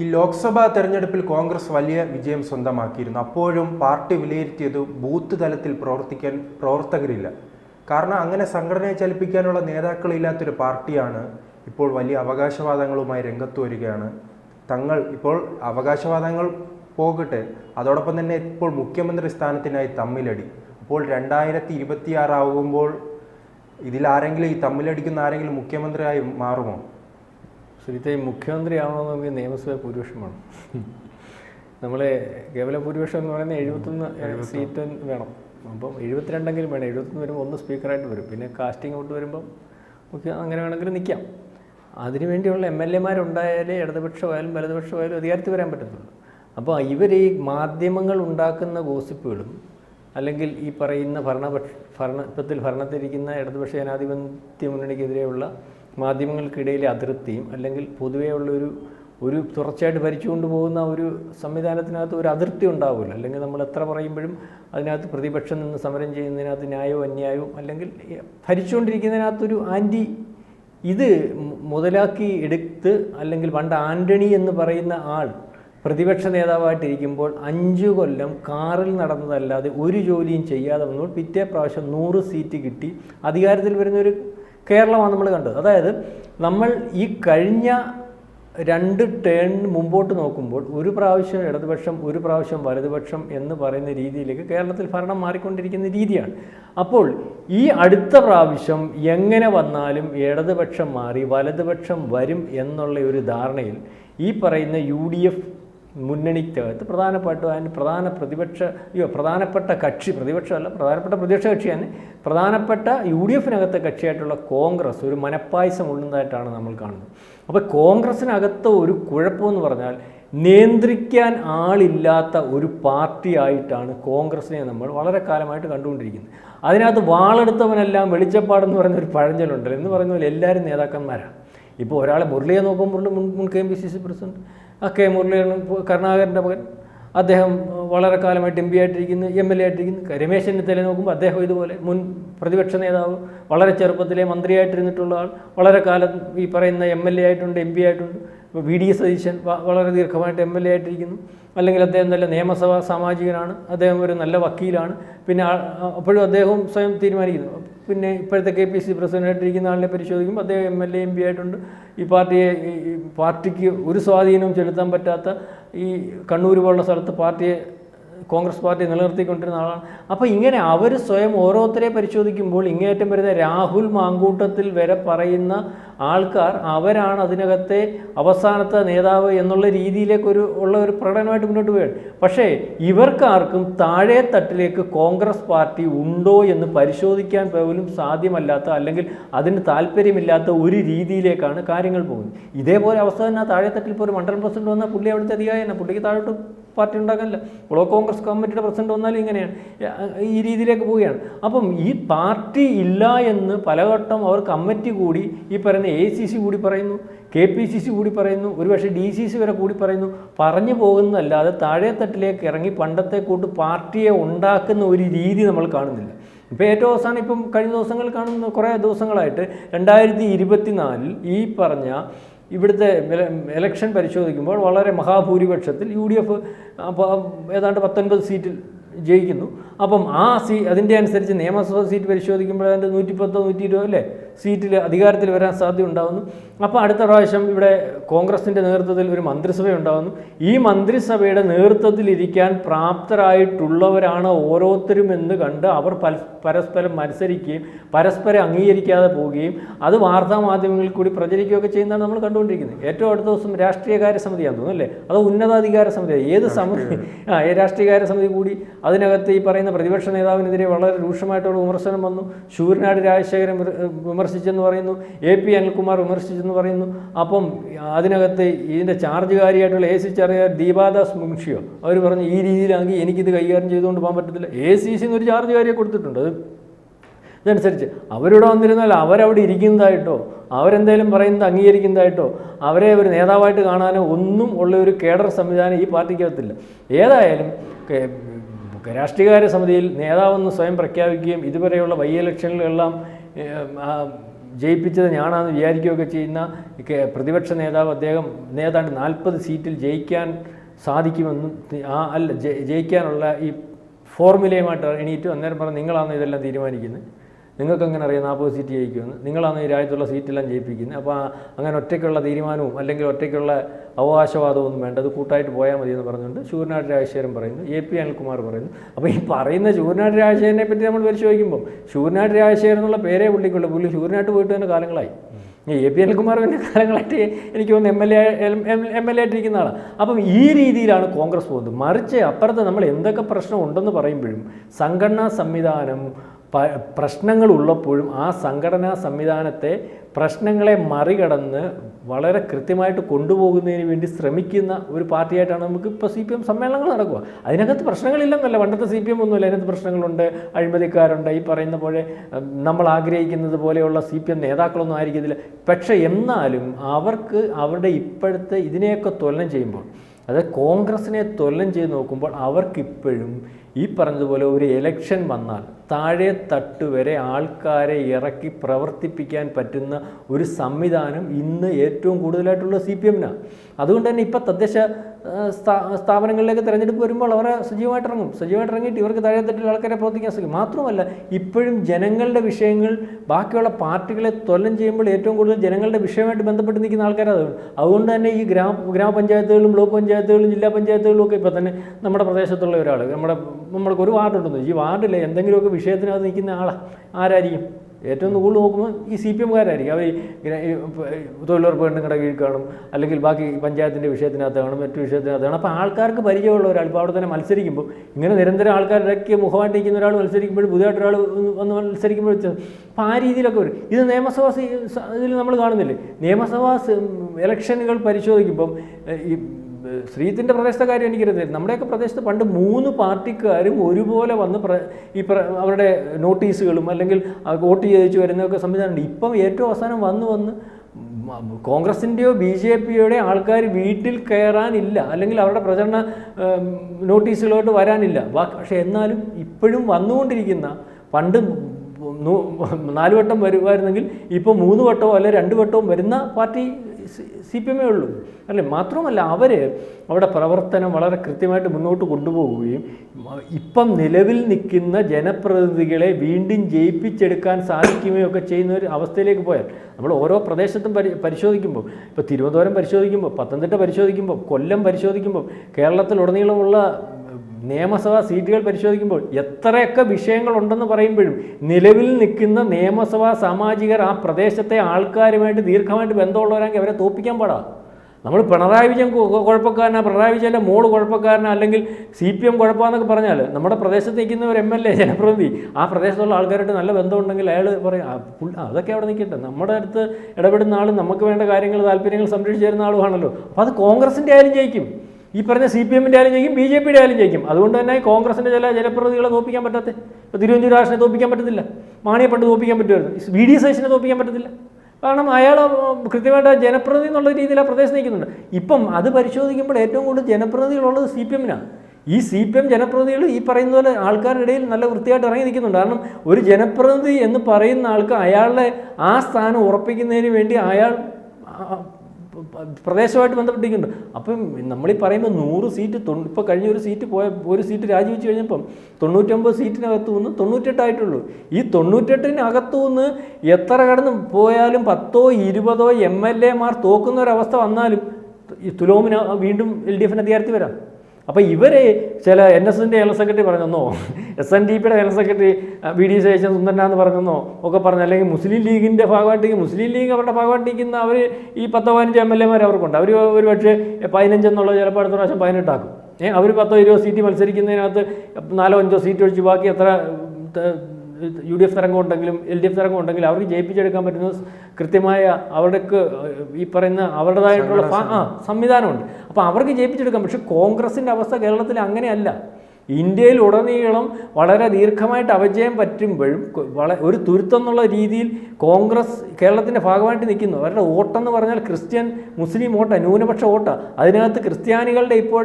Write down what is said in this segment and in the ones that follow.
ഈ ലോക്സഭാ തെരഞ്ഞെടുപ്പിൽ കോൺഗ്രസ് വലിയ വിജയം സ്വന്തമാക്കിയിരുന്നു. അപ്പോഴും പാർട്ടി വിലയിരുത്തിയത് ബൂത്ത് തലത്തിൽ പ്രവർത്തിക്കാൻ പ്രവർത്തകരില്ല. കാരണം അങ്ങനെ സംഘടനയെ ചലിപ്പിക്കാനുള്ള നേതാക്കളില്ലാത്തൊരു പാർട്ടിയാണ് ഇപ്പോൾ വലിയ അവകാശവാദങ്ങളുമായി രംഗത്ത് വരികയാണ്. തങ്ങൾ ഇപ്പോൾ അവകാശവാദങ്ങൾ പോകട്ടെ അതോടൊപ്പം തന്നെ ഇപ്പോൾ മുഖ്യമന്ത്രി സ്ഥാനത്തിനായി തമ്മിലടി. അപ്പോൾ രണ്ടായിരത്തി ഇരുപത്തിയാറാകുമ്പോൾ ഇതിലാരെങ്കിലും ഈ തമ്മിലടിക്കുന്ന ആരെങ്കിലും മുഖ്യമന്ത്രിയായി മാറുമോ? ശരിത്തെ മുഖ്യമന്ത്രി ആവണമെന്ന് നിയമസഭ ഭൂരിപക്ഷം വേണം നമ്മളെ കേവല ഭൂരിപക്ഷം എന്ന് പറയുന്നത് എഴുപത്തൊന്ന് സീറ്റ് വേണം. അപ്പം എഴുപത്തിരണ്ടെങ്കിലും വേണം. എഴുപത്തൊന്ന് വരുമ്പോൾ ഒന്ന് സ്പീക്കറായിട്ട് വരും. പിന്നെ കാസ്റ്റിംഗ് ഔട്ട് വരുമ്പം മുഖ്യ അങ്ങനെ വേണമെങ്കിൽ നിൽക്കാം. അതിനുവേണ്ടിയുള്ള എം എൽ എമാരുണ്ടായാലേ ഇടതുപക്ഷമായാലും വലതുപക്ഷമായാലും അധികാരത്തിൽ വരാൻ പറ്റത്തുള്ളൂ. അപ്പോൾ ഇവർ ഈ മാധ്യമങ്ങൾ ഉണ്ടാക്കുന്ന ഗോസിപ്പുകളും അല്ലെങ്കിൽ ഈ പറയുന്ന ഭരണപക്ഷ ഭരണത്തിൽ ഭരണത്തിരിക്കുന്ന ഇടതുപക്ഷ ജനാധിപത്യ മുന്നണിക്കെതിരെയുള്ള മാധ്യമങ്ങൾക്കിടയിലെ അതിർത്തിയും അല്ലെങ്കിൽ പൊതുവേ ഉള്ളൊരു ഒരു തുടർച്ചയായിട്ട് ഭരിച്ചുകൊണ്ട് പോകുന്ന ഒരു സംവിധാനത്തിനകത്ത് ഒരു അതിർത്തി ഉണ്ടാവില്ല. അല്ലെങ്കിൽ നമ്മൾ എത്ര പറയുമ്പോഴും അതിനകത്ത് പ്രതിപക്ഷം നിന്ന് സമരം ചെയ്യുന്നതിനകത്ത് ന്യായവും അന്യായവും അല്ലെങ്കിൽ ഭരിച്ചുകൊണ്ടിരിക്കുന്നതിനകത്തൊരു ആന്റി ഇത് മുതലാക്കി എടുത്ത് അല്ലെങ്കിൽ പണ്ട് ആന്റണി എന്ന് പറയുന്ന ആൾ പ്രതിപക്ഷ നേതാവായിട്ടിരിക്കുമ്പോൾ അഞ്ചു കൊല്ലം കാറിൽ നടന്നതല്ലാതെ ഒരു ജോലിയും ചെയ്യാതെ വന്നപ്പോൾ പിറ്റേ പ്രാവശ്യം നൂറ് സീറ്റ് കിട്ടി. അധികാരത്തിൽ വരുന്ന ഒരു കേരളമാണ് നമ്മൾ കണ്ടത്. അതായത് നമ്മൾ ഈ കഴിഞ്ഞ രണ്ട് ടേൺ മുമ്പോട്ട് നോക്കുമ്പോൾ ഒരു പ്രാവശ്യം ഇടതുപക്ഷം ഒരു പ്രാവശ്യം വലതുപക്ഷം എന്ന് പറയുന്ന രീതിയിലേക്ക് കേരളത്തിൽ ഭരണം മാറിക്കൊണ്ടിരിക്കുന്ന രീതിയാണ്. അപ്പോൾ ഈ അടുത്ത പ്രാവശ്യം എങ്ങനെ വന്നാലും ഇടതുപക്ഷം മാറി വലതുപക്ഷം വരും എന്നുള്ള ഒരു ധാരണയിൽ ഈ പറയുന്ന യു മുന്നണിക്കകത്ത് പ്രധാനപ്പെട്ട അതിന് പ്രധാന പ്രതിപക്ഷ അയ്യോ പ്രധാനപ്പെട്ട കക്ഷി പ്രതിപക്ഷമല്ല പ്രധാനപ്പെട്ട പ്രതിപക്ഷ കക്ഷിയാണ്. പ്രധാനപ്പെട്ട യു ഡി എഫിനകത്തെ കക്ഷിയായിട്ടുള്ള കോൺഗ്രസ് ഒരു മനപ്പായസം ഉള്ളുന്നതായിട്ടാണ് നമ്മൾ കാണുന്നത്. അപ്പോൾ കോൺഗ്രസിനകത്ത് ഒരു കുഴപ്പമെന്ന് പറഞ്ഞാൽ നിയന്ത്രിക്കാൻ ആളില്ലാത്ത ഒരു പാർട്ടിയായിട്ടാണ് കോൺഗ്രസിനെ നമ്മൾ വളരെ കാലമായിട്ട് കണ്ടുകൊണ്ടിരിക്കുന്നത്. അതിനകത്ത് വാളെടുത്തവനെല്ലാം വെളിച്ചപ്പാടെന്ന് പറയുന്ന ഒരു പഴഞ്ചലുണ്ടല്ലോ എന്ന് പറയുന്ന പോലെ എല്ലാവരും നേതാക്കന്മാരാണ്. ഇപ്പോൾ ഒരാളെ മുരളിയെ നോക്കുമ്പോൾ മുൻ മുൻ K M P C C president ആ കെ മുരളിയാണ് കരുണാകരന്റെ മകൻ അദ്ദേഹം വളരെ കാലമായിട്ട് എം പി ആയിട്ടിരിക്കുന്നു എം എൽ എ ആയിട്ടിരിക്കുന്നു. രമേശ് ചെന്നിത്തല നോക്കുമ്പോൾ അദ്ദേഹം ഇതുപോലെ മുൻ പ്രതിപക്ഷ നേതാവ് വളരെ ചെറുപ്പത്തിലെ മന്ത്രിയായിട്ടിരുന്നിട്ടുള്ള ആൾ വളരെ കാലം ഈ പറയുന്ന എം എൽ എ ആയിട്ടുണ്ട് എം പി ആയിട്ടുണ്ട്. വി ഡി സതീശൻ വളരെ ദീർഘമായിട്ട് എം എൽ എ ആയിട്ടിരിക്കുന്നു. അല്ലെങ്കിൽ അദ്ദേഹം നല്ല നിയമസഭാ സാമാജികനാണ് അദ്ദേഹം ഒരു നല്ല വക്കീലാണ്. പിന്നെ അപ്പോഴും അദ്ദേഹവും സ്വയം തീരുമാനിക്കുന്നു. പിന്നെ ഇപ്പോഴത്തെ കെ പി സി പ്രസിഡന്റായിട്ടിരിക്കുന്ന ആളിനെ പരിശോധിക്കുമ്പോൾ അദ്ദേഹം M L A M P ആയിട്ടുണ്ട്. ഈ പാർട്ടിയെ ഈ പാർട്ടിക്ക് ഒരു സ്വാധീനവും ചെലുത്താൻ പറ്റാത്ത ഈ കണ്ണൂർ പോലുള്ള സ്ഥലത്ത് പാർട്ടിയെ കോൺഗ്രസ് പാർട്ടി നിലനിർത്തിക്കൊണ്ടിരുന്ന ആളാണ്. അപ്പോൾ ഇങ്ങനെ അവർ സ്വയം ഓരോരുത്തരെ പരിശോധിക്കുമ്പോൾ ഇങ്ങേറ്റം വരുന്ന രാഹുൽ മാങ്കൂട്ടത്തിൽ വരെ പറയുന്ന ആൾക്കാർ അവരാണ് അതിനകത്തെ അവസാനത്തെ നേതാവ് എന്നുള്ള രീതിയിലേക്ക് ഒരു ഉള്ള ഒരു പ്രകടനമായിട്ട് മുന്നോട്ട് പോയത് പക്ഷേ ഇവർക്കാർക്കും താഴെ തട്ടിലേക്ക് കോൺഗ്രസ് പാർട്ടി ഉണ്ടോ എന്ന് പരിശോധിക്കാൻ പോലും സാധ്യമല്ലാത്ത അല്ലെങ്കിൽ അതിന് താല്പര്യമില്ലാത്ത ഒരു രീതിയിലേക്കാണ് കാര്യങ്ങൾ പോകുന്നത്. ഇതേപോലെ അവസ്ഥ തന്നെ താഴെ തട്ടിൽ ഇപ്പോൾ ഒരു മണ്ഡലം പ്രസിഡന്റ് വന്നാൽ പുള്ളി അവിടുത്തെ അധികാരിയാണ് പുള്ളിക്ക് താഴോട്ട് പാർട്ടി ഉണ്ടാക്കാനില്ല ബ്ലോക്ക് കോൺഗ്രസ് കമ്മിറ്റിയുടെ പ്രസിഡന്റ് വന്നാലും ഇങ്ങനെയാണ്. ഈ രീതിയിലേക്ക് പോവുകയാണ്. അപ്പം ഈ പാർട്ടി ഇല്ല എന്ന് പലവട്ടം അവർ കമ്മിറ്റി കൂടി ഈ പറയുന്ന എ സി സി കൂടി പറയുന്നു കെ പി സി സി കൂടി പറയുന്നു ഒരുപക്ഷെ ഡി സി സി വരെ കൂടി പറയുന്നു. പറഞ്ഞു പോകുന്നതല്ലാതെ താഴെത്തട്ടിലേക്ക് ഇറങ്ങി പണ്ടത്തെ കൂട്ട് പാർട്ടിയെ ഉണ്ടാക്കുന്ന ഒരു രീതി നമ്മൾ കാണുന്നില്ല. ഇപ്പോൾ ഏറ്റവും അവസാനം ഇപ്പം കഴിഞ്ഞ ദിവസങ്ങൾ കാണുന്ന കുറേ ദിവസങ്ങളായിട്ട് രണ്ടായിരത്തി ഇരുപത്തിനാലിൽ ഈ പറഞ്ഞ ഇവിടുത്തെ എലക്ഷൻ പരിശോധിക്കുമ്പോൾ വളരെ മഹാഭൂരിപക്ഷത്തിൽ യു ഡി എഫ് ഏതാണ്ട് പത്തൊൻപത് സീറ്റിൽ ജയിക്കുന്നു. അപ്പം ആ സീ അതിന്റെ അനുസരിച്ച് നിയമസഭാ സീറ്റ് പരിശോധിക്കുമ്പോൾ അതിന്റെ നൂറ്റിപ്പത്തോ നൂറ്റി ഇരുപതോ അല്ലേ? സീറ്റിൽ അധികാരത്തിൽ വരാൻ സാധ്യത ഉണ്ടാകുന്നു അപ്പോൾ അടുത്ത പ്രാവശ്യം ഇവിടെ കോൺഗ്രസിന്റെ നേതൃത്വത്തിൽ ഒരു മന്ത്രിസഭ ഉണ്ടാകുന്നു ഈ മന്ത്രിസഭയുടെ നേതൃത്വത്തിലിരിക്കാൻ പ്രാപ്തരായിട്ടുള്ളവരാണ് ഓരോരുത്തരും എന്ന് കണ്ട് അവർ പരസ്പരം മത്സരിക്കുകയും പരസ്പരം അംഗീകരിക്കാതെ പോവുകയും അത് വാർത്താ മാധ്യമങ്ങളിൽ കൂടി പ്രചരിക്കുകയൊക്കെ ചെയ്യുന്നതാണ് നമ്മൾ കണ്ടുകൊണ്ടിരിക്കുന്നത്. ഏറ്റവും അടുത്ത ദിവസം രാഷ്ട്രീയകാര്യ സമിതിയാണെന്ന് തോന്നുന്നു അല്ലേ? അത് ഉന്നതാധികാര സമിതി ഏത് സമിതി ആ രാഷ്ട്രീയകാര്യ സമിതി കൂടി അതിനകത്ത് ഈ പറയുന്ന പ്രതിപക്ഷ നേതാവിനെതിരെ വളരെ രൂക്ഷമായിട്ടുള്ള വിമർശനം വന്നു. ശൂരനാട് രാജശേഖരൻ വിമർശിച്ചെന്ന് പറയുന്നു. എ പി അനിൽകുമാർ വിമർശിച്ചെന്ന് പറയുന്നു. അപ്പം അതിനകത്ത് ഇതിന്റെ ചാർജുകാരിയായിട്ടുള്ള എ സി ചെറിയ ദീപാദാസ് മുൻഷിയോ അവർ പറഞ്ഞു ഈ രീതിയിലാണെങ്കിൽ എനിക്കിത് കൈകാര്യം ചെയ്തുകൊണ്ട് പോകാൻ പറ്റത്തില്ല. എ സി സി എന്നൊരു ചാർജുകാരിയെ കൊടുത്തിട്ടുണ്ട്. അതനുസരിച്ച് അവരിവിടെ വന്നിരുന്നാൽ അവരവിടെ ഇരിക്കുന്നതായിട്ടോ അവരെന്തേലും പറയുന്നത് അംഗീകരിക്കുന്നതായിട്ടോ അവരെ ഒരു നേതാവായിട്ട് കാണാനോ ഒന്നും ഉള്ള ഒരു കേഡർ സംവിധാനം ഈ പാർട്ടിക്കകത്തില്ല. ഏതായാലും രാഷ്ട്രീയകാര്യ സമിതിയിൽ നേതാവെന്ന് സ്വയം പ്രഖ്യാപിക്കുകയും ഇതുവരെയുള്ള വൈ ഇലക്ഷനിലെല്ലാം ജയിപ്പിച്ചത് ഞാനാണെന്ന് വിചാരിക്കുകയൊക്കെ ചെയ്യുന്ന പ്രതിപക്ഷ നേതാവ് അദ്ദേഹം നേതാണ്ട് നാൽപ്പത് സീറ്റിൽ ജയിക്കാൻ സാധിക്കുമെന്നും ആ അല്ല ജയിക്കാനുള്ള ഈ ഫോർമുലയുമായിട്ട് എണീറ്റ് അന്നേരം പറഞ്ഞ് നിങ്ങളാണ് ഇതെല്ലാം തീരുമാനിക്കുന്നത് നിങ്ങൾക്ക് എങ്ങനെ അറിയാം നാൽപ്പത് സീറ്റ് ജയിക്കുമെന്ന്? നിങ്ങളാണ് ഈ രാജ്യത്തുള്ള സീറ്റെല്ലാം ജയിപ്പിക്കുന്നത്. അപ്പോൾ അങ്ങനെ ഒറ്റയ്ക്കുള്ള തീരുമാനവും അല്ലെങ്കിൽ ഒറ്റയ്ക്കുള്ള അവകാശവാദവും ഒന്നും വേണ്ട. അത് കൂട്ടായിട്ട് പോയാൽ മതി എന്ന് പറഞ്ഞുകൊണ്ട് ശൂരനാട് രാജശേഖരൻ പറയുന്നു. എ പി അനിൽകുമാർ പറയുന്നു. അപ്പോൾ ഈ പറയുന്ന ശൂരനാട് രാജശേഖരനെ പറ്റി നമ്മൾ പരിശോധിക്കുമ്പോൾ ശൂരനാട് രാജശേഖരൻ എന്നുള്ള പേരേ പുള്ളിക്കുള്ളൂ. പുള്ളി ശൂരനാട്ട് പോയിട്ട് തന്നെ കാലങ്ങളായി. എ പി അനിൽകുമാർ പിന്നെ കാലങ്ങളായിട്ട് എനിക്ക് തോന്നുന്നു M L A M L A ആയിട്ടിരിക്കുന്ന ആളാണ്. അപ്പം ഈ രീതിയിലാണ് കോൺഗ്രസ് പോകുന്നത്. മറിച്ച് അപ്പുറത്ത് നമ്മൾ എന്തൊക്കെ പ്രശ്നം ഉണ്ടെന്ന് പറയുമ്പോഴും സംഘടനാ സംവിധാനം പ്രശ്നങ്ങൾ ഉള്ളപ്പോഴും ആ സംഘടനാ സംവിധാനത്തെ പ്രശ്നങ്ങളെ മറികടന്ന് വളരെ കൃത്യമായിട്ട് കൊണ്ടുപോകുന്നതിന് വേണ്ടി ശ്രമിക്കുന്ന ഒരു പാർട്ടിയായിട്ടാണ് നമുക്ക് ഇപ്പോൾ സി പി എം സമ്മേളനങ്ങൾ നടക്കുക. അതിനകത്ത് പ്രശ്നങ്ങളില്ലെന്നല്ല പണ്ടത്തെ സി പി എം ഒന്നുമില്ല. അതിനകത്ത് പ്രശ്നങ്ങളുണ്ട്. അഴിമതിക്കാരുണ്ട്. ഈ പറയുന്ന പോലെ നമ്മൾ ആഗ്രഹിക്കുന്നത് പോലെയുള്ള സി പി എം നേതാക്കളൊന്നും ആയിരിക്കത്തില്ല. പക്ഷേ എന്നാലും അവർക്ക് അവരുടെ ഇപ്പോഴത്തെ ഇതിനെയൊക്കെ തൊല്ലം ചെയ്യുമ്പോൾ അതായത് കോൺഗ്രസിനെ തൊല്ലം ചെയ്ത് നോക്കുമ്പോൾ അവർക്കിപ്പോഴും ഈ പറഞ്ഞതുപോലെ ഒരു എലക്ഷൻ വന്നാൽ താഴെ തട്ട് വരെ ആൾക്കാരെ ഇറക്കി പ്രവർത്തിപ്പിക്കാൻ പറ്റുന്ന ഒരു സംവിധാനം ഇന്ന് ഏറ്റവും കൂടുതലായിട്ടുള്ള സി പി എമ്മിനാണ് അതുകൊണ്ട് തന്നെ ഇപ്പം തദ്ദേശ സ്ഥാപനങ്ങളിലേക്ക് തിരഞ്ഞെടുപ്പ് വരുമ്പോൾ അവരെ സജീവമായിട്ട് ഇറങ്ങും. സജീവമായിട്ട് ഇറങ്ങിയിട്ട് ഇവർക്ക് താഴെ തട്ടിൽ ആൾക്കാരെ പ്രവർത്തിക്കാൻ സാധിക്കും മാത്രമല്ല ഇപ്പോഴും ജനങ്ങളുടെ വിഷയങ്ങൾ ബാക്കിയുള്ള പാർട്ടികളെ തൊല്ലം ചെയ്യുമ്പോൾ ഏറ്റവും കൂടുതൽ ജനങ്ങളുടെ വിഷയമായിട്ട് ബന്ധപ്പെട്ട് നിൽക്കുന്ന ആൾക്കാരത്. അതുകൊണ്ട് തന്നെ ഈ ഗ്രാമ ഗ്രാമപഞ്ചായത്തുകളും ബ്ലോക്ക് പഞ്ചായത്തുകളും ജില്ലാ പഞ്ചായത്തുകളും ഒക്കെ ഇപ്പോൾ തന്നെ നമ്മുടെ പ്രദേശത്തുള്ള ഒരാൾ നമ്മുടെ നമ്മൾക്ക് ഒരു വാർഡുണ്ടെന്ന് ഈ വാർഡിൽ എന്തെങ്കിലുമൊക്കെ വിഷയത്തിനകത്ത് നിൽക്കുന്ന ആളാണ് ആരായിരിക്കും? ഏറ്റവും കൂടുതൽ നോക്കുമ്പോൾ ഈ സി പി എംകാരായിരിക്കും അവർ തൊഴിലുറപ്പ് പെണ്ണുങ്ങളുടെ കീഴിൽ കാണും. അല്ലെങ്കിൽ ബാക്കി പഞ്ചായത്തിന്റെ വിഷയത്തിനകത്ത് കാണും. മറ്റു വിഷയത്തിനകത്ത് കാണും. അപ്പോൾ ആൾക്കാർക്ക് പരിചയമുള്ള ഒരാൾ ഇപ്പോൾ അവിടെ തന്നെ മത്സരിക്കുമ്പോൾ ഇങ്ങനെ നിരന്തരം ആൾക്കാരുടെ മുഖമായിട്ടിരിക്കുന്ന ഒരാൾ മത്സരിക്കുമ്പോൾ പുതിയതായിട്ട് ഒരാൾ വന്ന് മത്സരിക്കുമ്പോൾ അപ്പോൾ ആ രീതിയിലൊക്കെ വരും. ഇത് നിയമസഭാ ഇതിൽ നമ്മൾ കാണുന്നില്ലേ? നിയമസഭാ ഇലക്ഷനുകൾ പരിശോധിക്കുമ്പം ഈ ശ്രീത്തിന്റെ പ്രദേശത്തെ കാര്യം എനിക്കറിയത്തില്ല നമ്മുടെയൊക്കെ പ്രദേശത്ത് പണ്ട് മൂന്ന് പാർട്ടിക്കാരും ഒരുപോലെ വന്ന് ഈ അവരുടെ നോട്ടീസുകളും അല്ലെങ്കിൽ വോട്ട് ചെയ്തിച്ച് വരുന്നതൊക്കെ സംവിധാനമുണ്ട്. ഇപ്പം ഏറ്റവും അവസാനം വന്ന് വന്ന് കോൺഗ്രസിന്റെയോ ബി ജെ പിയുടെ ആൾക്കാർ വീട്ടിൽ കയറാനില്ല. അല്ലെങ്കിൽ അവരുടെ പ്രചരണ നോട്ടീസുകളോട്ട് വരാനില്ല. പക്ഷേ എന്നാലും ഇപ്പോഴും വന്നുകൊണ്ടിരിക്കുന്ന പണ്ട് നാലുവട്ടം നാല് വട്ടം വരുമായിരുന്നെങ്കിൽ ഇപ്പോൾ മൂന്ന് വട്ടമോ അല്ലെങ്കിൽ രണ്ട് വട്ടവും വരുന്ന പാർട്ടി സി പി എമ്മേ ഉള്ളൂ. അല്ലേ? മാത്രമല്ല അവർ അവിടെ പ്രവർത്തനം വളരെ കൃത്യമായിട്ട് മുന്നോട്ട് കൊണ്ടുപോവുകയും ഇപ്പം നിലവിൽ നിൽക്കുന്ന ജനപ്രതിനിധികളെ വീണ്ടും ജയിപ്പിച്ചെടുക്കാൻ സാധിക്കുകയും ഒക്കെ ചെയ്യുന്ന ഒരു അവസ്ഥയിലേക്ക് പോയാൽ നമ്മൾ ഓരോ പ്രദേശത്തും പരി പരിശോധിക്കുമ്പോൾ ഇപ്പോൾ തിരുവനന്തപുരം പരിശോധിക്കുമ്പോൾ പത്തനംതിട്ട പരിശോധിക്കുമ്പോൾ കൊല്ലം പരിശോധിക്കുമ്പോൾ കേരളത്തിലുടനീളമുള്ള നിയമസഭാ സീറ്റുകൾ പരിശോധിക്കുമ്പോൾ എത്രയൊക്കെ വിഷയങ്ങളുണ്ടെന്ന് പറയുമ്പോഴും നിലവിൽ നിൽക്കുന്ന നിയമസഭാ സാമാജികർ ആ പ്രദേശത്തെ ആൾക്കാരുമായിട്ട് ദീർഘമായിട്ട് ബന്ധമുള്ളവരാണെങ്കിൽ അവരെ തോപ്പിക്കാൻ പാടാ. നമ്മൾ പിണറായി വിജയൻ കുഴപ്പക്കാരനാണ് പിണറായി വിജയന്റെ മോൾ കുഴപ്പക്കാരനാ അല്ലെങ്കിൽ സി പി എം കുഴപ്പമാണെന്നൊക്കെ പറഞ്ഞാൽ നമ്മുടെ പ്രദേശത്ത് നിൽക്കുന്ന ഒരു എം എൽ എ ജനപ്രതിനിധി ആ പ്രദേശത്തുള്ള ആൾക്കാരായിട്ട് നല്ല ബന്ധമുണ്ടെങ്കിൽ അയാൾ പറയും "ആ, പുള്ളി- ആ, അതൊക്കെ അവിടെ നിൽക്കട്ടെ. നമ്മുടെ അടുത്ത് ഇടപെടുന്ന ആളും നമുക്ക് വേണ്ട കാര്യങ്ങൾ താല്പര്യങ്ങൾ സംരക്ഷിച്ചു തരുന്ന ആളുമാണല്ലോ അപ്പോൾ അത് കോൺഗ്രസിന്റെ ആയാലും ജയിക്കും. ഈ പറഞ്ഞ സി പി എമ്മിന്റെ ആയാലും ജയിക്കും ബി ജെ പിയുടെ ആയാലും ജയിക്കും. അതുകൊണ്ട് തന്നെ കോൺഗ്രസിന്റെ ചില ജനപ്രതിനിധികളെ തോപ്പിക്കാൻ പറ്റാത്ത ഇപ്പോൾ തിരുവനന്തപുരം ആഷിനെ തോപ്പിക്കാൻ പറ്റത്തില്ല. മാണിയെ പണ്ട് തോപ്പിക്കാൻ പറ്റുമായിരുന്നു. വി ഡി സേഷനെ തോപ്പിക്കാൻ പറ്റത്തില്ല. കാരണം അയാൾ കൃത്യമായിട്ട് ജനപ്രതിനിധി എന്നുള്ള രീതിയിൽ ആ പ്രദേശം നിൽക്കുന്നുണ്ട് ഇപ്പം അത് പരിശോധിക്കുമ്പോൾ ഏറ്റവും കൂടുതൽ ജനപ്രതിനിധികളുള്ളത് സി പി എമ്മിനാണ് ഈ സി പി എം ജനപ്രതിനിധികൾ ഈ പറയുന്ന പോലെ ആൾക്കാരുടെ ഇടയിൽ നല്ല വൃത്തിയായിട്ട് ഇറങ്ങി നിൽക്കുന്നുണ്ട്. കാരണം ഒരു ജനപ്രതിനിധി എന്ന് പറയുന്ന ആൾക്ക് അയാളുടെ ആ സ്ഥാനം ഉറപ്പിക്കുന്നതിന് വേണ്ടി അയാൾ പ്രദേശമായിട്ട് ബന്ധപ്പെട്ടിരിക്കുന്നുണ്ട്. അപ്പം നമ്മളീ പറയുമ്പോൾ നൂറ് സീറ്റ് ഇപ്പോൾ കഴിഞ്ഞ ഒരു സീറ്റ് പോയ ഒരു സീറ്റ് രാജിവെച്ച് കഴിഞ്ഞപ്പം തൊണ്ണൂറ്റൊമ്പത് സീറ്റിനകത്തു നിന്ന് തൊണ്ണൂറ്റെട്ടായിട്ടുള്ളൂ ഈ തൊണ്ണൂറ്റെട്ടിനകത്തു നിന്ന് എത്ര കടന്ന് പോയാലും പത്തോ ഇരുപതോ എം എൽ എമാർ തോക്കുന്ന ഒരവസ്ഥ വന്നാലും ഈ തുലോമിന് വീണ്ടും എൽ ഡി എഫിന് അധികാരത്തിൽ വരാം. അപ്പോൾ ഇവരെ ചില എൻ എസ് എന്റെ ജനറൽ സെക്രട്ടറി പറഞ്ഞെന്നോ എസ് എൻ ഡി പിയുടെ general secretary V D Satheesan സുന്ദരനാന്ന് പറഞ്ഞെന്നോ ഒക്കെ പറഞ്ഞു അല്ലെങ്കിൽ മുസ്ലിം ലീഗിന്റെ ഭാഗമായിട്ട് മുസ്ലിം ലീഗ് അവരുടെ ഭാഗമായിട്ട് നിൽക്കുന്ന അവർ ഈ പത്തോ പതിനഞ്ച് എം എൽ എമാർ അവർക്കുണ്ട്. അവർ ഒരു പക്ഷേ പതിനഞ്ചെന്നുള്ളത് ചിലപ്പോൾ അടുത്ത പ്രാവശ്യം പതിനെട്ടാക്കും. ഏഹ് അവർ പത്തോ ഇരുപതോ സീറ്റ് മത്സരിക്കുന്നതിനകത്ത് നാലോ അഞ്ചോ സീറ്റ് ഒഴിച്ച് ബാക്കി എത്ര യു ഡി എഫ് തരംഗം ഉണ്ടെങ്കിലും എൽ ഡി എഫ് തരംഗം ഉണ്ടെങ്കിലും അവർക്ക് ജയിപ്പിച്ചെടുക്കാൻ പറ്റുന്ന കൃത്യമായ അവർക്ക് ഈ പറയുന്ന അവരുടേതായിട്ടുള്ള ആ സംവിധാനമുണ്ട്. അപ്പോൾ അവർക്ക് ജയിപ്പിച്ചെടുക്കാം പക്ഷേ കോൺഗ്രസിന്റെ അവസ്ഥ കേരളത്തിൽ അങ്ങനെയല്ല ഇന്ത്യയിൽ ഉടനീളം വളരെ ദീർഘമായിട്ട് അപജയം പറ്റുമ്പോഴും വളരെ ഒരു തുരുത്തം എന്നുള്ള രീതിയിൽ കോൺഗ്രസ് കേരളത്തിന്റെ ഭാഗമായിട്ട് നിൽക്കുന്നു. അവരുടെ വോട്ടെന്ന് പറഞ്ഞാൽ ക്രിസ്ത്യൻ മുസ്ലിം വോട്ടാണ് ന്യൂനപക്ഷ വോട്ടാണ് അതിനകത്ത് ക്രിസ്ത്യാനികളുടെ ഇപ്പോൾ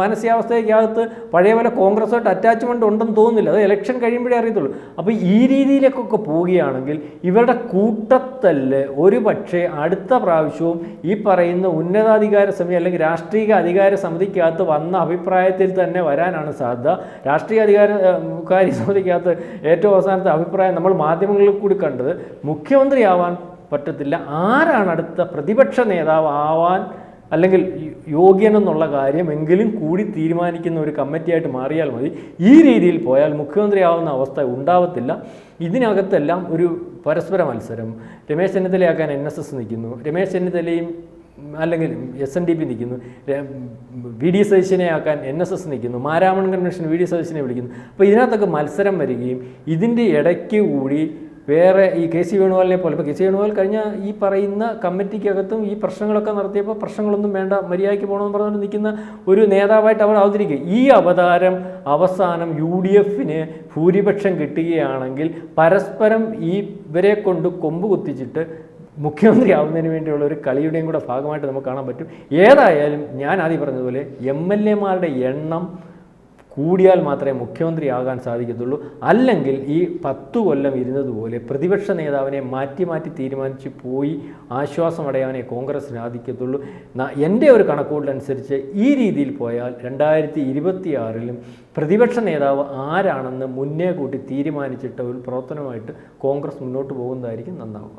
മാനസികാവസ്ഥയ്ക്കകത്ത് പഴയ പോലെ കോൺഗ്രസുമായിട്ട് അറ്റാച്ച്മെന്റ് ഉണ്ടെന്ന് തോന്നുന്നില്ല. അത് ഇലക്ഷൻ കഴിയുമ്പോഴേ അറിയത്തുള്ളൂ. അപ്പോൾ ഈ രീതിയിലേക്കൊക്കെ പോവുകയാണെങ്കിൽ ഇവരുടെ കൂട്ടത്തല്ല് ഒരു പക്ഷേ അടുത്ത പ്രാവശ്യവും ഈ പറയുന്ന ഉന്നതാധികാര സമിതി അല്ലെങ്കിൽ രാഷ്ട്രീയ അധികാര സമിതിക്കകത്ത് വന്ന അഭിപ്രായത്തിൽ തന്നെ വരാനാണ് സാധ്യത. രാഷ്ട്രീയ അധികാര കാര്യ സമിതിക്കകത്ത് ഏറ്റവും അവസാനത്തെ അഭിപ്രായം നമ്മൾ മാധ്യമങ്ങളിൽ കൂടി കണ്ടത് മുഖ്യമന്ത്രിയാവാൻ പറ്റത്തില്ല. ആരാണ് അടുത്ത പ്രതിപക്ഷ നേതാവ് ആവാൻ അല്ലെങ്കിൽ യോഗ്യനെന്നുള്ള കാര്യം എങ്കിലും കൂടി തീരുമാനിക്കുന്ന ഒരു കമ്മിറ്റിയായിട്ട് മാറിയാൽ മതി. ഈ രീതിയിൽ പോയാൽ മുഖ്യമന്ത്രിയാവുന്ന അവസ്ഥ ഉണ്ടാവത്തില്ല. ഇതിനകത്തെല്ലാം ഒരു പരസ്പര മത്സരം. രമേശ് ചെന്നിത്തലയാക്കാൻ എൻ എസ് എസ് നിൽക്കുന്നു. രമേശ് ചെന്നിത്തലയും അല്ലെങ്കിൽ എസ് എൻ ഡി പി നിൽക്കുന്നു വി ഡി സതീശനെ ആക്കാൻ എൻ എസ് എസ് നിൽക്കുന്നു മാരാമൺ കൺവെൻഷൻ വി ഡി സതീശനെ വിളിക്കുന്നു. അപ്പോൾ ഇതിനകത്തൊക്കെ മത്സരം വരികയും ഇതിന്റെ ഇടയ്ക്ക് കൂടി വേറെ ഈ കെ സി വേണുഗോപാലിനെ പോലെ ഇപ്പോൾ കെ സി വേണുഗോപാൽ കഴിഞ്ഞ ഈ പറയുന്ന കമ്മിറ്റിക്കകത്തും ഈ പ്രശ്നങ്ങളൊക്കെ നടത്തിയപ്പോൾ പ്രശ്നങ്ങളൊന്നും വേണ്ട മര്യാദയ്ക്ക് പോകണമെന്ന് പറഞ്ഞുകൊണ്ട് നിൽക്കുന്ന ഒരു നേതാവായിട്ട് അവർ അവതരിക്കുക. ഈ അവതാരം അവസാനം യു ഡി എഫിന് ഭൂരിപക്ഷം കിട്ടുകയാണെങ്കിൽ പരസ്പരം ഈ ഇവരെ കൊണ്ട് കൊമ്പ് കുത്തിച്ചിട്ട് മുഖ്യമന്ത്രി ആവുന്നതിന് വേണ്ടിയുള്ള ഒരു കളിയുടെയും കൂടെ ഭാഗമായിട്ട് നമുക്ക് കാണാൻ പറ്റും. ഏതായാലും ഞാൻ ആദ്യം പറഞ്ഞതുപോലെ എം എൽ എമാരുടെ എണ്ണം കൂടിയാൽ മാത്രമേ മുഖ്യമന്ത്രി ആകാൻ സാധിക്കത്തുള്ളൂ. അല്ലെങ്കിൽ ഈ പത്തു കൊല്ലം ഇരുന്നതുപോലെ പ്രതിപക്ഷ നേതാവിനെ മാറ്റി മാറ്റി തീരുമാനിച്ച് പോയി ആശ്വാസം അടയാനേ കോൺഗ്രസ് സാധിക്കത്തുള്ളൂ എന്റെ ഒരു കണക്കുകൂടലനുസരിച്ച് ഈ രീതിയിൽ പോയാൽ രണ്ടായിരത്തി ഇരുപത്തിയാറിലും പ്രതിപക്ഷ നേതാവ് ആരാണെന്ന് മുന്നേ കൂട്ടി തീരുമാനിച്ചിട്ട് ഒരു പ്രവർത്തനമായിട്ട് കോൺഗ്രസ് മുന്നോട്ട് പോകുന്നതായിരിക്കും നന്നാവുക.